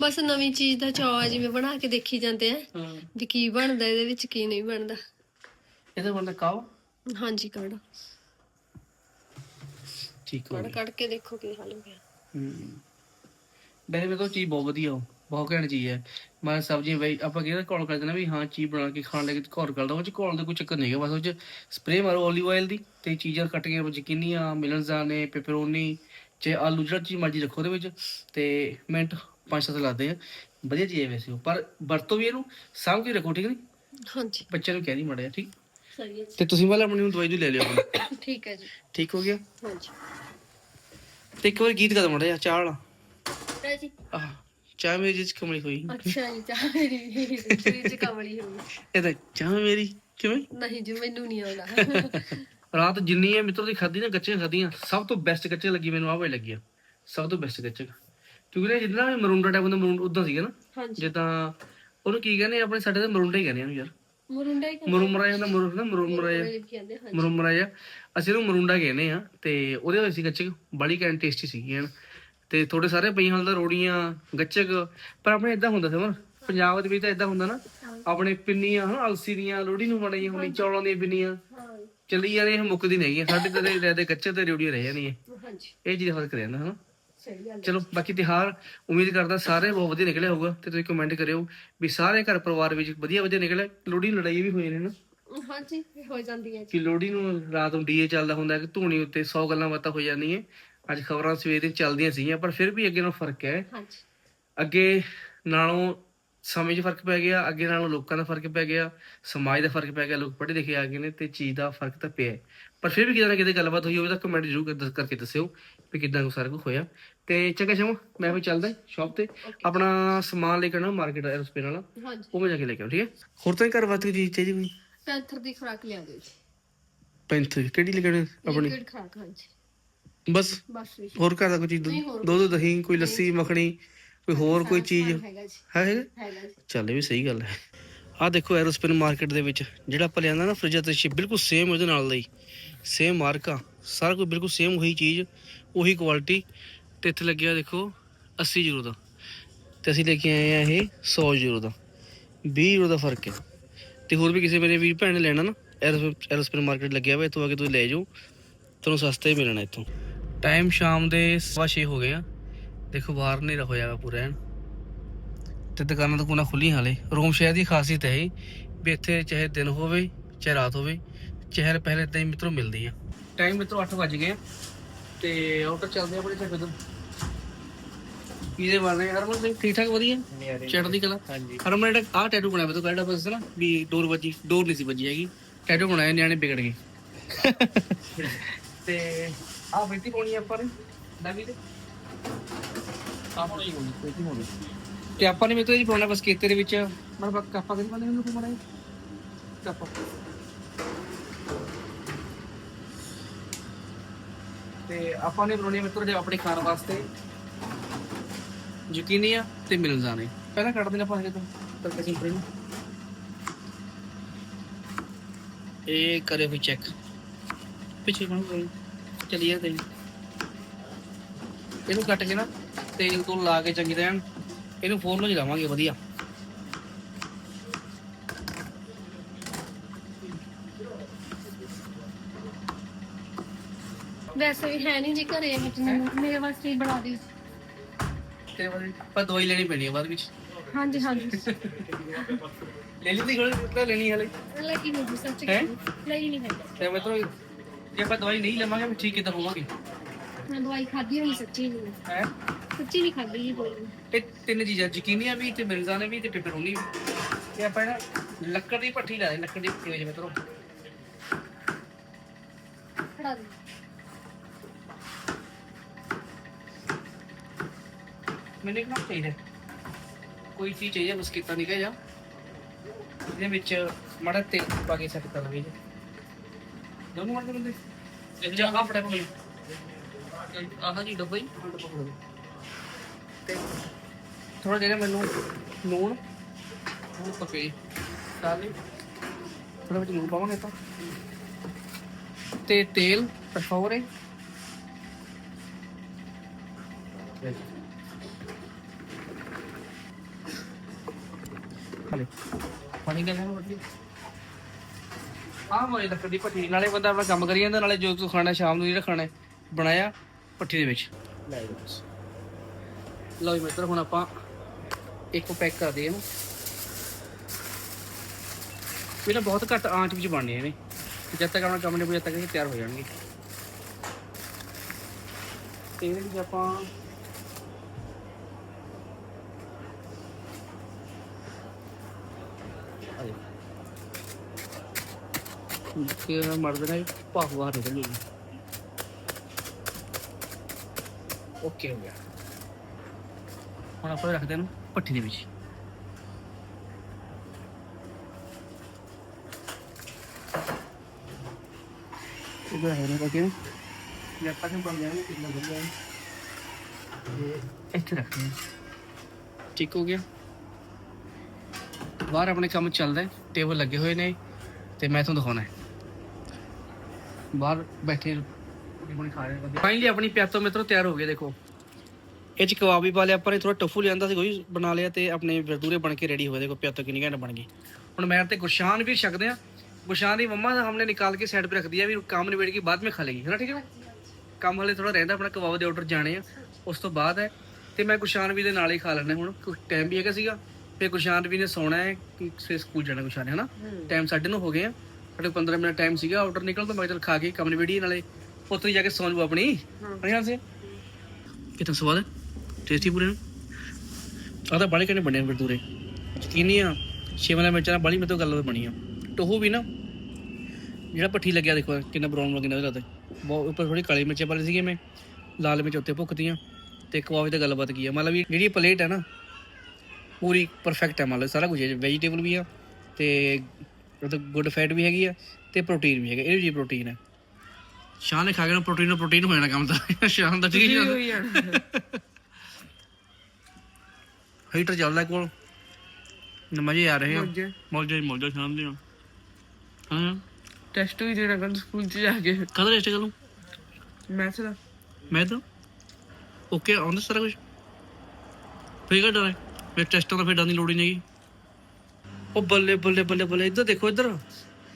ਬਸ ਨਵੀਂ ਚੀਜ਼ ਦਾ ਚਾਅ ਆ ਜਿਵੇਂ ਬਣਾ ਕੇ ਦੇਖੀ ਜਾਂਦੇ ਆ। ਹਾਂ। ਵੀ ਕੀ ਬਣਦਾ ਇਹਦੇ ਵਿੱਚ ਕੀ ਨਹੀਂ ਬਣਦਾ। ਇਹਦਾ ਬਣਦਾ ਕਾਓ ਹਾਂਜੀ ਕੱਢ ਠੀਕ ਹੋ ਕੱਢ ਕੱਢ ਕੇ ਦੇਖੋ ਕੀ ਹਾਲ ਹੋ ਗਿਆ। ਹੂੰ। ਮੇਰੇ ਤੋਂ ਚੀਜ਼ ਬਹੁਤ ਵਧੀਆ ਉਹ। ਬਹੁਤ ਘੈਂਟ ਚੀਜ਼ ਹੈ। ਮੈਂ ਸਬਜ਼ੀ ਬਈ ਆਪਾਂ ਕਿਹਦਾ ਕਾਲ ਕਰ ਦੇਣਾ ਵੀ ਹਾਂ ਚੀਜ਼ ਬਣਾ ਕੇ ਖਾਣ ਲੱਗੇ ਘਰ ਕਰਦਾ ਉਹ ਚ ਕਾਲ ਦਾ ਕੋਈ ਚੱਕਰ ਨਹੀਂ ਹੈਗਾ। ਬਸ ਉਹ ਚ ਸਪਰੇ ਮਾਰੋ 올ਿਵ ਆਇਲ ਦੀ ਤੇ ਚੀਜ਼ਾਂ ਕੱਟ ਕੇ ਵਿੱਚ ਕਿੰਨੀਆਂ ਮਿਲਨਜ਼ਾਂ ਨੇ ਪੈਪਰੋਨੀ ਚਾਹੇ ਆਲੂ ਜਿਹੜਾ ਚੀਜ਼ ਮਰਜ਼ੀ ਰੱਖੋ ਉਹਦੇ ਵਿੱਚ ਤੇ ਮਿੰਟ ਪੰਜ ਸੱਤ ਲੱਗਦੇ ਆ। ਵਧੀਆ ਚੀਜ਼ ਹੈ ਵੈਸੇ ਉਹ ਪਰ ਵਰਤੋ ਵੀ ਇਹਨੂੰ ਸਾਂਭ ਕੇ ਰੱਖੋ ਠੀਕ ਨਹੀਂ? ਹਾਂਜੀ। ਬੱਚਿਆਂ ਨੂੰ ਕਹਿ ਨਹੀਂ ਮੜਿਆ ਠੀਕ? ਸਹੀ ਹੈ ਤੇ ਤੁਸੀਂ ਵਾਲਾ ਆਪਣੀ ਨੂੰ ਦਵਾਈ ਦੂ ਲੈ ਲਿਓ ਆਪਣੀ। *coughs* ਠੀਕ ਹੈ ਜੀ। ਠੀਕ ਹੋ ਗਿਆ? ਹਾਂਜੀ। ਤੇ ਇੱਕ ਵਾਰ ਗੀਤ ਗਾ ਮੜਿਆ ਚਾਹ ਵਾਲਾ। ਜੀ। ਆਹ। ਚਾਹ ਮੇਰੀ ਚ ਕਮਲੀ ਹੋਈ। ਅੱਛਾ ਜੀ ਚਾਹ ਮੇਰੀ ਚ ਕਮਲੀ ਹੋ ਗਈ ਇਹ ਤਾਂ ਚਾਹ ਮੇਰੀ ਕਿਵੇਂ? ਨਹੀਂ ਜੀ ਮੈਨੂੰ ਨਹੀਂ ਆਉਂਦਾ। ਰਾਤ ਜਿੰਨੀ ਹੈ ਮਿੱਤਰ ਦੀ ਖਾਦੀ ਨਾ ਗੱਚੇ ਖਾਦੀਆਂ ਸਭ ਤੋਂ ਬੈਸਟ ਗੱਚੇ ਲੱਗੀ ਮੈਨੂੰ ਆਹ ਵਾਲੀ ਲੱਗੀ ਆ। ਸਭ ਤੋਂ ਬੈਸਟ ਗੱਚੇ ਕਿਉਂਕਿ ਨਾ ਜਿੱਦਾਂ ਮਰੂੰਡਾ ਟਾਈਪ ਦਾ ਮਰੂੰਡ ਉਦਾਂ ਸੀਗਾ ਨਾ। ਹਾਂਜੀ। ਜਿੱਦਾਂ ਉਹਨੂੰ ਕੀ ਕਹਿੰਦੇ ਆ, ਆਪਣੇ ਸਾਡੇ ਤਾਂ ਮਰੂੰਡਾ ਹੀ ਕਹਿੰਦੇ ਆ ਯਾਰ। ਮੁਰੁੰਡਾ ਹੀ ਕਹਿੰਦੇ ਮਰੂਮਰਾ ਜਾਂਦਾ ਮਰੂ ਨਾ ਮਰੂਮਰਾ ਮਰੂਮਰਾ ਅਸੀਂ ਉਹਨੂੰ ਮਰੂੰਡਾ ਕਹਿੰਦੇ ਆ ਤੇ ਉਹਦੇ ਹੋਏ ਸੀ ਗੱਚਕ ਬੜੀ ਕੈਂਟ ਟੇਸਟੀ ਸੀਗੀ ਹਨ ਤੇ ਥੋੜੇ ਸਾਰੇ ਪਈਆਂ ਹਲਦਾ ਰੋੜੀਆਂ ਗੱਚਕ ਪਰ ਆਪਣੇ ਇਦਾਂ ਹੁੰਦਾ ਸੀ ਮਨ ਪੰਜਾਬ ਦੇ ਵਿੱਚ ਤਾਂ ਇਦਾਂ ਹੁੰਦਾ ਨਾ ਆਪਣੇ ਪਿੰਨੀਆਂ ਹਨਾ ਅਲਸੀ ਦੀਆਂ ਲੋਹੜੀ ਨੂੰ ਬਣਾਈਆਂ ਹੋਣੀ ਚੌਲਾਂ ਦੀਆਂ ਪਿੰਨੀਆਂ। ਹਾਂ ਚੱਲੀ ਜਾਣੇ ਇਹ ਮੁੱਕਦੀ ਨਹੀਂ ਹੈਗੀਆਂ ਸਾਡੇ ਤੇ ਰਹਿ ਦੇ ਕੱਚੇ ਤੇ ਰੋੜੀਆਂ ਰਹਿ ਜਾਣੀਆਂ ਹਾਂਜੀ। ਇਹ ਚੀਜ਼ ਫ਼ਰਕ ਰਹਿੰਦਾ ਹਨਾ। ਚਲੋ ਬਾਕੀ ਤਿਹਾਰ ਉਮੀਦ ਕਰਦਾ ਸਾਰੇ ਬਹੁਤ ਵਧੀਆ ਨਿਕਲਿਆ ਹੋਊਗਾ ਤੇ ਤੁਸੀਂ ਕਮੈਂਟ ਕਰਿਓ ਵੀ ਸਾਰੇ ਘਰ ਪਰਿਵਾਰ ਵਿੱਚ ਵਧੀਆ ਵਧੀਆ ਨਿਕਲਿਆ ਲੋਹੜੀ ਨੂੰ ਲੜਾਈ ਵੀ ਹੋਈ ਨੇ ਨਾ। ਹਾਂਜੀ ਹੋ ਜਾਂਦੀ ਹੈ ਜੀ। ਕਿ ਲੋਹੜੀ ਨੂੰ ਰਾਤ ਨੂੰ ਡੀਏ ਚੱਲਦਾ ਹੁੰਦਾ ਕਿ ਧੂਣੀ ਉੱਤੇ 100 ਗੱਲਾਂ ਬਾਤਾਂ ਹੋ ਜਾਂਦੀਆਂ ਅੱਜ ਖਬਰਾਂ ਸਵੇਰ ਦੀਆਂ ਚੱਲਦੀਆਂ ਸੀਗੀਆਂ ਪਰ ਫਿਰ ਵੀ ਅੱਗੇ ਨਾਲੋਂ ਫ਼ਰਕ ਹੈ। ਹਾਂਜੀ। ਅੱਗੇ ਨਾਲੋਂ ਸਮੇਂ 'ਚ ਫ਼ਰਕ ਪੈ ਗਿਆ ਅੱਗੇ ਨਾਲੋਂ ਲੋਕਾਂ ਦਾ ਫ਼ਰਕ ਪੈ ਗਿਆ ਸਮਾਜ ਦਾ ਫ਼ਰਕ ਪੈ ਗਿਆ ਲੋਕ ਪੜ੍ਹੇ ਲਿਖੇ ਆ ਗਏ ਨੇ ਤੇ ਚੀਜ਼ ਦਾ ਫ਼ਰਕ ਤਾਂ ਪਿਆ ਹੈ। ਪਰ ਫਿਰ ਵੀ ਕਿਤੇ ਨਾ ਕਿਤੇ ਗੱਲਬਾਤ ਹੋਈ ਹੋਵੇ ਤਾਂ ਕਮੈਂਟ ਜ਼ਰੂਰ ਕਰ- ਦੱਸ- ਕਰਕੇ ਦੱਸਿਓ ਵੀ ਕਿਦਾਂ ਕੁ ਸਾਰਾ ਕੁਝ ਹੋਇਆ। ਤੇ ਚੰਗਾ ਸ਼ਮ ਮੈਂ ਵੀ ਚੱਲਦਾ ਸ਼ਾਪ ਤੇ। ਆਪਣਾ ਸਮਾਨ ਲੈ ਕੇ ਆਉਣਾ ਮਾਰਕੀਟ ਐਰੋਸਪੇਸ ਵਾਲਾ। ਹਾਂਜੀ। ਉਹ ਮੈਂ ਜਾ ਕੇ ਲੈ ਕੇ ਆਉਂ ਠੀਕ ਹੈ? ਹੋਰ ਤਾਂ ਘਰ ਵਾਸਤੇ ਚੀਜ਼ ਚਾਹੀਦੀ ਕੋਈ? ਪੈਂਥਰ ਦੀ ਖੁਰਾਕ ਲਿਆ ਦਿਓ ਜੀ। ਪੈਂਥਰ ਕਿਹੜੀ ਲੈ ਕੇ ਆਉਣੀ ਆਪਣੀ? ਲਿਕਵਿਡ ਖੁਰਾਕ ਹਾਂਜੀ। ਬਸ। ਬਸ ਵੀ ਹੋਰ ਘਰ ਦਾ ਕੋਈ ਚੀਜ਼ ਨਹੀਂ, ਹੋਰ ਦੁੱਧ ਦਹੀਂ ਕੋਈ ਲੱਸੀ ਮੱਖਣੀ ਕੋਈ ਹੋਰ ਕੋਈ ਚੀਜ਼? ਹੈਗਾ ਜੀ। ਹੈ ਹੈਗਾ? ਹੈਗਾ ਜੀ। ਚੱਲ ਇਹ ਵੀ ਸਹੀ ਗੱਲ ਹੈ। ਆਹ ਦੇਖੋ ਐਰੋਸਪੇਸ ਮਾਰਕੀਟ ਦੇ ਵਿੱਚ ਜਿਹੜਾ ਆਪਾਂ ਲਿਆਂਦਾ ਨਾ ਫ੍ਰਿਜ ਤੇ ਸ਼ਿਪ ਬਿਲਕੁਲ ਸੇਮ ਉਹਦੇ ਨਾਲ ਹੀ। ਸੇਮ ਮਾਰਕਾ ਸਾਰਾ ਕੁਝ ਬਿਲਕੁਲ ਸੇਮ ਉਹੀ ਚੀਜ਼ ਉਹੀ ਕੁਆਲਿਟੀ ਤੇ ਇੱਥੇ ਲੱਗਿਆ ਦੇਖੋ 80 ਯੂਰੋ ਦਾ। ਤੇ ਅਸੀਂ ਲੈ ਕੇ ਆਏ ਆ ਇਹ 100 ਯੂਰੋ ਦਾ। 20 ਯੂਰੋ ਦਾ ਫ਼ਰਕ ਹੈ। ਤੇ ਹੋਰ ਵੀ ਕਿਸੇ ਮੇਰੇ ਵੀ ਭੈਣ ਨੇ ਲੈਣਾ ਨਾ ਐਰੋਸਪੇਸ ਮਾਰਕੀਟ ਲੱਗਿਆ ਹੋਇਆ ਇੱਥੋਂ ਆ ਕੇ ਤੁਸੀਂ ਲੈ ਜਾਓ। ਤੁਹਾਨੂੰ ਸਸਤਾ ਹੀ ਮਿਲਣਾ ਇੱਥੋਂ। ਟਾਈਮ ਸ਼ਾਮ ਦੇ 6:30 ਹੋ ਗਏ ਆ। ਦੇਖੋ ਬਾਹਰ ਹਨੇਰਾ ਹੋਇਆ ਪੂਰਾ ਐਨ। ਤੇ ਦੁਕਾਨਾਂ ਤਾਂ ਕੋਨਾ ਖੁੱਲੀ ਹਾਲੇ। ਰੋਮ ਸ਼ਹਿਰ ਦੀ ਖਾਸੀਅਤ ਹੈ ਵੀ ਇੱਥੇ ਚਾਹੇ ਦਿਨ ਹੋਵੇ ਚਾਹੇ ਰਾਤ ਹੋਵੇ ਚਹਿਰ ਪਹਿਲੇ ਤਾਂ ਹੀ ਮਿੱਤਰੋ ਮਿਲਦੀ ਆ। ਟਾਈਮ ਮਿੱਤਰੋ 8 ਵਜ ਗਏ ਆ। ਤੇ ਆਰਡਰ ਚੱਲਦੇ ਆ ਬੜੇ ਚੱਕ ਦੋ ਇਹਦੇ ਬਾਰੇ ਹਰਮਨ ਸਿੰਘ ਠੀਕ ਠਾਕ ਵਧੀਆ ਚੜ੍ਹਦੀ ਕਲਾ? ਹਾਂਜੀ। ਹਰਮਨ ਜਿਹੜਾ ਆਹ ਟੈਟੂ ਬਣਾਇਆ ਤੂੰ ਕਿਹੜਾ ਬਸ ਨਾ ਵੀ ਡੋਰ ਵੱਜੀ ਡੋਰ ਨਹੀਂ ਸੀ ਵੱਜੀ ਹੈਗੀ। ਟੈਟੂ ਬਣਾਇਆ ਨਿਆਣੇ ਵਿਗੜ ਗਏ। ਤੇ ਆਹ ਬੇਟੀ ਪਾਉਣੀ ਆ ਆਪਾਂ ਨੇ ਨਵੀਂ ਤੇ। ਆਹ ਪਾਉਣੀ ਹੋਣੀ ਬੇਟੀ। ਹੋਣੀ ਤੇ ਆਪਾਂ ਨੇ ਮੇਰੇ ਤੋਂ ਇਹ ਪਾਉਣਾ ਬਸ ਕੀਤੇ ਦੇ ਵਿੱਚ। ਮੈਂ ਬਸ ਕਾਪਾ ਦੇ ਬੰਦੇ ਨੂੰ ਕਾਪਾ ਤੇ ਆਪਾਂ। ਨੇ ਬਣਾਉਣੀ ਮਿੱਤਰ ਜੇ ਆਪਣੇ ਖਾਣ ਵਾਸਤੇ। ਯਕੀਨੀ ਆ ਤੇ ਮਿਲ ਜਾਣੇ। ਪਹਿਲਾਂ ਕੱਢ ਦੇਣਾ ਆਪਾਂ ਹਜੇ ਤੋਂ। ਤੜਕੇ ਸਿੰਪਲ ਨੂੰ। ਇਹ ਕਰੇ ਵੀ ਚੈੱਕ ਪਿੱਛੇ ਬਣ ਗਈ ਚਲੀਏ ਤੇ ਇਹਨੂੰ ਕੱਟ ਕੇ ਨਾ ਤੇਲ ਤੋਂ ਲਾ ਕੇ ਚੰਗੀ ਤਰ੍ਹਾਂ ਇਹਨੂੰ ਫੋਨ ਨੂੰ ਜਲਾਵਾਂਗੇ ਵਧੀਆ। ਵੈਸੇ ਵੀ ਹੈ ਨਹੀਂ ਜੀ ਘਰੇ ਵਿੱਚ ਮੇਰੇ ਵਾਸਤੇ ਹੀ ਬਣਾ ਦਿਓ। ਤੇ ਬਾਅਦ ਆਪਾਂ ਦਵਾਈ ਲੈਣੀ ਪੈਣੀ ਹੈ ਬਾਅਦ ਵਿੱਚ। ਹਾਂਜੀ ਹਾਂਜੀ। ਲੈ ਲਈ ਦੀ ਕੋਲ ਲੈਣੀ ਹਲੇ। ਲੱਗੀ ਨਹੀਂ ਜੀ ਸੱਚ ਹੈਂ? ਲਈ ਨਹੀਂ ਹੈ ਤੇ ਮੈਂ ਤਾਂ ਜੇ ਆਪਾਂ ਦਵਾਈ ਨਹੀਂ ਲਵਾਂਗੇ ਫਿਰ ਠੀਕ ਕਿੱਦਾਂ ਹੋਵਾਂਗੇ? ਮੈਂ ਦਵਾਈ ਖਾਧੀ ਹੋਈ ਸੱਚੀ ਨਹੀਂ ਹੈ? ਸੱਚੀ ਨਹੀਂ ਖਾਧੀ ਜੀ ਕੋਈ ਇਹ ਤਿੰਨ ਚੀਜ਼ਾਂ ਯਕੀਨੀਆਂ ਵੀ ਤੇ ਮਿਰਜ਼ਾਨੇ ਵੀ ਤੇ ਪਿਪਰੋਨੀ ਵੀ। ਤੇ ਆਪਾਂ ਨਾ ਲੱਕੜ ਦੀ ਭੱਠੀ ਲਾ ਦੇ ਲੱਕੜ ਦੀ ਭੱਠੀ ਵਿੱਚ ਮਿੱਤਰੋ ਖੜਾ ਦੇ। ਮੈਨੂੰ ਇੱਕ ਨਾ ਚਾਹੀਦਾ। ਕੋਈ ਚੀਜ਼ ਚਾਹੀਦੀ ਬਸ ਕੀਤਾ ਨਿਕਾ ਜਾ। ਇਹਦੇ ਵਿੱਚ ਮਾੜਾ ਤੇਲ ਪਾ ਕੇ ਸੈੱਟ ਕਰ ਲਵੇ ਜੀ। ਦੋਨੋਂ ਮਾੜੇ ਬੰਦੇ? ਇਹ ਆ ਫੜਾ ਕੋਈ ਆਹ ਜੀ ਡੱਬਾ ਹੀ। ਤੇ ਥੋੜਾ ਜਿਹਾ ਮੈਨੂੰ ਲੂਣ। ਉਹ ਪਕੇ ਡਾਲੇ ਥੋੜਾ ਵਿੱਚ ਲੂਣ ਪਾਵਾਂਗੇ ਤਾਂ ਤੇ ਤੇਲ ਪਰਫੋਰੇ ਹਲੇ ਪਾਣੀ ਦਾ ਲੈਣਾ ਵਧੀਆ ਆਹ ਮੋਏ ਲੱਕੜ ਦੀ ਭੱਠੀ ਨਾਲੇ ਬੰਦਾ ਆਪਣਾ ਕੰਮ ਕਰੀ ਜਾਂਦਾ ਨਾਲੇ ਜੋ ਤੂੰ ਖਾਣਾ ਸ਼ਾਮ ਨੂੰ ਜਿਹੜਾ ਖਾਣਾ ਹੈ, ਬਣਾਇਆ ਭੱਠੀ ਦੇ ਵਿੱਚ। ਲੈ ਜੀ ਬਸ। ਲਓ ਜੀ ਮਿੱਤਰ ਹੁਣ ਆਪਾਂ ਇੱਕ ਪੈਕ ਕਰ ਦਈਏ ਨਾ ਇਹ ਨਾ ਬਹੁਤ ਘੱਟ ਆਂਚ ਵਿੱਚ ਬਣਨੇ ਨੇ ਜਦ ਤੱਕ ਆਪਣਾ ਕੰਮ ਨਹੀਂ ਤੱਕ ਇਹ ਤਿਆਰ ਹੋ ਜਾਣਗੇ। ਤੇ ਇਹਦੇ ਵਿੱਚ ਆਪਾਂ ਕਿ ਮਰਦ ਨੇ ਭਾਫ ਬਾਹਰ ਨਿਕਲ ਗਈ ਓਕੇ ਹੋ ਗਿਆ। ਹੁਣ ਆਪਾਂ ਰੱਖਦੇ ਨੂੰ ਭੱਠੀ ਦੇ ਵਿੱਚ। ਇਹਦਾ ਹੈ ਨਾ ਕਿ ਜਦ ਤੱਕ ਬਣ ਜਾਣਗੇ ਕਿੰਨਾ ਬਣ ਜਾਣਗੇ ਇੱਥੇ ਰੱਖਦੇ ਹਾਂ। ਠੀਕ ਹੋ ਗਿਆ। ਬਾਹਰ ਆਪਣੇ ਕੰਮ ਚੱਲਦਾ ਹੈ। ਟੇਬਲ ਲੱਗੇ ਹੋਏ ਨੇ ਤੇ ਮੈਂ ਤੁਹਾਨੂੰ ਦਿਖਾਉਣਾ ਹੈ। ਬਾਹਰ ਬੈਠੇ ਰੋਟੀ ਖਾ ਰਹੇ ਬੰਦੇ ਫਾਈਨਲੀ ਆਪਣੀ ਪਿਆਤੋ ਮਿੱਤਰੋ ਤਿਆਰ ਹੋ ਗਏ ਦੇਖੋ। ਇਹ ਚ ਕਬਾਬ ਵੀ ਪਾ ਲਿਆ ਆਪਾਂ ਨੇ ਥੋੜਾ ਟਫੂ ਲਿਆਂਦਾ ਸੀ ਕੋਈ ਬਣਾ ਲਿਆ ਤੇ ਆਪਣੇ ਵਰਦੂਰੇ ਬਣ ਕੇ ਰੈਡੀ ਹੋ ਗਏ ਦੇਖੋ ਪਿਆਤੋ ਕਿੰਨੀ ਘੰਟੇ ਬਣ ਗਈ। ਹੁਣ ਮੈਂ ਤੇ ਗੁਰਸ਼ਾਨ ਵੀ ਛਕਦੇ ਆ ਗੁਰਸ਼ਾਨ ਦੀ ਮੰਮਾ ਦਾ ਹਮਨੇ ਨਿਕਾਲ ਕੇ ਸਾਈਡ 'ਤੇ ਰੱਖ ਦਿਆ ਵੀ ਕੰਮ ਨਿਬੇੜ ਕੇ ਬਾਅਦ ਵਿੱਚ ਖਾ ਲੇਗੀ ਹੈ ਨਾ ਠੀਕ ਹੈ ਨਾ? ਕੰਮ ਹਲੇ ਥੋੜਾ ਰਹਿੰਦਾ ਆਪਣਾ ਕਬਾਬ ਦੇ ਆਰਡਰ ਜਾਣੇ ਆ। ਉਸ ਤੋਂ ਬਾਅਦ ਹੈ। ਤੇ ਮੈਂ ਗੁਰਸ਼ਾਨ ਵੀ ਦੇ ਨਾਲ ਹੀ ਖਾ ਲੈਣਾ ਹੁਣ ਕੁਝ ਟਾਈਮ ਵੀ ਹੈਗਾ ਸੀਗਾ। ਫਿਰ ਗੁਰਸ਼ਾਨ ਵੀ ਨੇ ਸੌਣਾ ਹੈ ਕਿ ਸਵੇਰ ਸਕੂਲ ਜਾਣਾ ਗੁਰਸ਼ਾਨ ਨੇ ਹਨਾ ਟਾਈਮ ਸਾਡੇ ਨੂੰ ਹੋ ਗਏ ਆ। ਸਾਡੇ ਕੋਲ 15 ਮਿੰਟ ਟਾਈਮ ਸੀਗਾ ਆਰਡਰ ਨਿਕਲ ਤੋਂ ਮੈਂ ਚੱਲ ਖਾ ਕੇ ਕੰਮ ਨਿਬੇੜੀਏ ਨਾਲੇ ਪੁੱਤਰੀ ਜਾ ਕੇ ਸੌਂ ਜੂ ਆਪਣੀ। ਹਣਾ ਸੇ ਕਿਤਾ ਸਵਾਦ ਟੇਸਟੀ ਪੂਰੇ ਆ ਤਾਂ ਬੜੇ ਕਹਿੰਦੇ ਬਣੇ ਫਿਰ ਦੂਰੇ। ਯਕੀਨੀ ਆ ਸ਼ਿਮਲਾ ਮਿਰਚਾਂ ਨਾਲ ਬੜੀ ਮੇਰੇ ਤੋਂ ਗੱਲ ਬਣੀ ਆ। ਟੋਹੂ ਵੀ ਨਾ ਜਿਹੜਾ ਪੱਠੀ ਲੱਗਿਆ ਦੇਖੋ ਕਿੰਨਾ ਬਰਾਊਨ ਲੱਗਿਆ ਉਹਦੇ ਲੱਗਦਾ ਬਹੁਤ ਉੱਪਰ ਥੋੜੀ ਕਾਲੀ ਮਿਰਚਾਂ ਪਾਲੀ ਸੀਗੇ ਮੈਂ ਲਾਲ ਮਿਰਚ ਉੱਤੇ ਭੁੱਕਤੀਆਂ ਤੇ ਕਵਾਵੇ ਤੇ ਗੱਲਬਾਤ ਕੀ ਆ ਮਤਲਬ ਵੀ ਜਿਹੜੀ ਪਲੇਟ ਹੈ ਨਾ ਪੂਰੀ ਪਰਫੈਕਟ ਹੈ ਮਤਲਬ ਸਾਰਾ ਕੁਝ ਹੈ ਵੈਜੀਟੇਬਲ ਵੀ ਆ ਤੇ ਉਹਦਾ ਗੁੱਡ ਫੈਟ ਵੀ ਹੈਗੀ ਆ ਤੇ ਪ੍ਰੋਟੀਨ ਵੀ ਹੈਗਾ ਇਹ ਜੀ ਪ੍ਰੋਟੀਨ ਹੈ ਸ਼ਾਨ ਨੇ ਖਾ ਕੇ ਪ੍ਰੋਟੀਨ ਪ੍ਰੋਟੀਨ ਹੋ ਜਾਣਾ ਕੰਮ ਤਾਂ। ਸ਼ਾਨ ਦਾ ਠੀਕ ਹੈ ਹੀਟਰ ਚੱਲਦਾ ਕੋਲ। ਨਾ ਮਜ਼ੇ ਆ ਰਹੇ ਆ। ਮੌਜਾਂ। ਮੌਜਾਂ ਮੌਜਾਂ ਸ਼ਾਮ ਦੀਆਂ ਹਾਂ। ਟੈਸਟ ਵੀ ਦੇਣਾ ਕੱਲ ਸਕੂਲ ਚ ਜਾ ਕੇ। ਕਦੋਂ ਰੈਸਟ ਕਰੂੰ ਮੈਥ ਦਾ ਮੈਂ ਤਾਂ ਓਕੇ ਆਉਂਦਾ ਸਾਰਾ ਕੁਝ ਫੇਰ ਕਾ ਡਰ ਹੈ ਫਿਰ ਟੈਸਟਾਂ ਦਾ ਫਿਰ ਡਰਨ ਦੀ ਲੋੜ ਹੀ ਨਹੀਂ ਉਹ ਬੱਲੇ ਬੱਲੇ ਬੱਲੇ ਬੱਲੇ ਇੱਧਰ ਦੇਖੋ ਇੱਧਰ।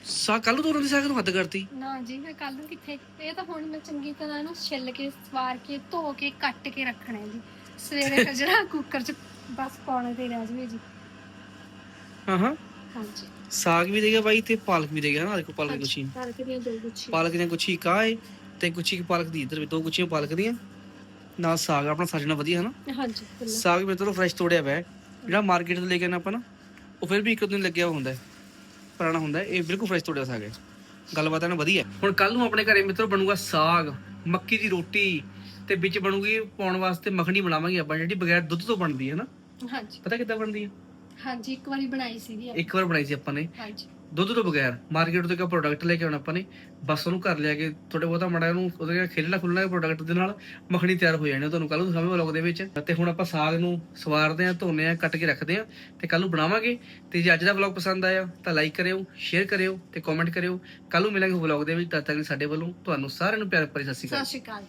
ਸਾ ਕੱਲ ਤੋਂ ਉਹਨਾਂ ਦੀ ਸਾਗ ਨੂੰ ਹੱਦ ਕਰਤੀ। ਨਾ ਜੀ ਮੈਂ ਕੱਲ ਨੂੰ ਕਿੱਥੇ? ਇਹ ਤਾਂ ਹੁਣ ਮੈਂ ਚੰਗੀ ਤਰ੍ਹਾਂ ਇਹਨੂੰ ਛਿੱਲ ਕੇ ਸਵਾਰ ਕੇ ਧੋ ਕੇ ਕੱਟ ਕੇ ਰੱਖਣਾ ਹੈ ਜੀ। ਸਵੇਰੇ ਜਿਹੜਾ *laughs* ਕੁੱਕਰ 'ਚ ਬਸ ਪਾਉਣੇ ਤੇ ਰਹਿ ਜਵੇ ਜੀ। ਹਾਂ ਹਾਂ। ਹਾਂਜੀ। ਸਾਗ ਵੀ ਦੇਗਾ ਬਾਈ ਤੇ ਪਾਲਕ ਵੀ ਦੇਗਾ ਨਾ ਦੇਖੋ ਪਾਲਕ ਦੀ ਗੁੱਛੀ ਤੜਕੇ ਦੀਆਂ ਦੋ ਗੁੱਛੀ ਪਾਲਕ ਦੀਆਂ ਗੁੱਛੀ ਕਾਏ ਤੇ ਗੁੱਛੀ ਪਾਲਕ ਦੀ ਇੱਧਰ ਵੀ ਦੋ ਗੁੱਛੀਆਂ ਪਾਲਕ ਦੀਆਂ। ਨਾਲ ਸਾਗ ਆਪਣਾ ਸਾਜਣਾ ਵਧੀਆ ਹੈ ਨਾ ਹਾਂਜੀ ਸਾਗ ਮੇਰੇ ਤੋਂ ਫਰੈਸ਼ ਤੋੜਿਆ ਹੋਇਆ ਜਿਹੜਾ ਮਾਰਕੀਟ ਤੋਂ ਲੈ ਕੇ ਆਣਾ ਆਪਾਂ ਨਾ ਉਹ ਫਿਰ ਵੀ ਇੱਕ ਦਿਨ ਲੱਗਿਆ ਹੋਇਆ ਹੁੰਦਾ ਹੈ ਪੁਰਾਣਾ ਹੁੰਦਾ ਹੈ ਇਹ ਬਿਲਕੁਲ ਫਰੈਸ਼ ਤੋੜਿਆ ਸਾਗ ਹੈ ਗੱਲਬਾਤ ਹੈ ਨਾ ਵਧੀਆ। ਹੁਣ ਕੱਲ ਨੂੰ ਆਪਣੇ ਘਰੇ ਮਿੱਤਰੋ ਬਣੂਗਾ ਸਾਗ ਮੱਕੀ ਦੀ ਰੋਟੀ ਤੇ ਵਿੱਚ ਬਣੂਗੀ ਪਾਉਣ ਵਾਸਤੇ ਮੱਖਣੀ ਬਣਾਵਾਂਗੇ ਆਪਾਂ ਜਿਹੜੀ ਬਗੈਰ ਦੁੱਧ ਤੋਂ ਬਣਦੀ ਹੈ ਨਾ। ਹਾਂਜੀ। ਪਤਾ ਕਿੱਦਾਂ ਬਣਦੀ ਹੈ? ਹਾਂਜੀ ਇੱਕ ਵਾਰੀ ਬਣਾਈ ਸੀਗੀ ਆਪਾਂ। ਇੱਕ ਵਾਰ ਬਣਾਈ ਸੀ ਆਪਾਂ ਨੇ। ਹਾਂਜੀ। ਦੁੱਧ ਤੋਂ ਬਗੈਰ ਮਾਰਕੀਟ ਤੋਂ ਇੱਕ ਪ੍ਰੋਡਕਟ ਲੈ ਕੇ ਆਉਣਾ ਆਪਾਂ ਨੇ, ਬਸ ਉਹਨੂੰ ਘਰ ਲਿਆ ਕੇ ਥੋੜੇ ਬਹੁਤਾ ਮੜਾ ਉਹਨੂੰ ਉਹਦੇ ਨਾਲ ਖੇਲਣਾ ਖੁੱਲਣਾ ਪ੍ਰੋਡਕਟ ਦੇ ਨਾਲ, ਮੱਖਣੀ ਤਿਆਰ ਹੋ ਜਾਣੀ ਤੁਹਾਨੂੰ ਕੱਲ ਨੂੰ ਦਿਖਾਵਾਂਗੇ ਵਲੌਗ ਦੇ ਵਿੱਚ। ਤੇ ਹੁਣ ਆਪਾਂ ਸਾਗ ਨੂੰ ਸਵਾਰਦੇ ਆ ਧੋਨੇ ਆ ਕੱਟ ਕੇ ਰੱਖਦੇ ਆ ਤੇ ਕੱਲ ਨੂੰ ਬਣਾਵਾਂਗੇ। ਤੇ ਜੇ ਅੱਜ ਦਾ ਵਲੌਗ ਪਸੰਦ ਆਇਆ ਤਾਂ ਲਾਈਕ ਕਰਿਓ ਸ਼ੇਅਰ ਕਰਿਓ ਤੇ ਕਮੈਂਟ ਕਰਿਓ। ਕੱਲ ਨੂੰ ਮਿਲਾਂਗੇ ਵਲੌਗ ਦੇ ਵਿੱਚ, ਤਦ ਤੱਕ ਸਾਡੇ ਵੱਲੋਂ ਤੁਹਾਨੂੰ ਸਾਰਿਆਂ ਨੂੰ ਪਿਆਰ ਭਰੀ ਸਤਿ ਸ਼੍ਰੀ ਅਕਾਲ। ਸਤਿ ਸ਼੍ਰੀ ਅਕਾਲ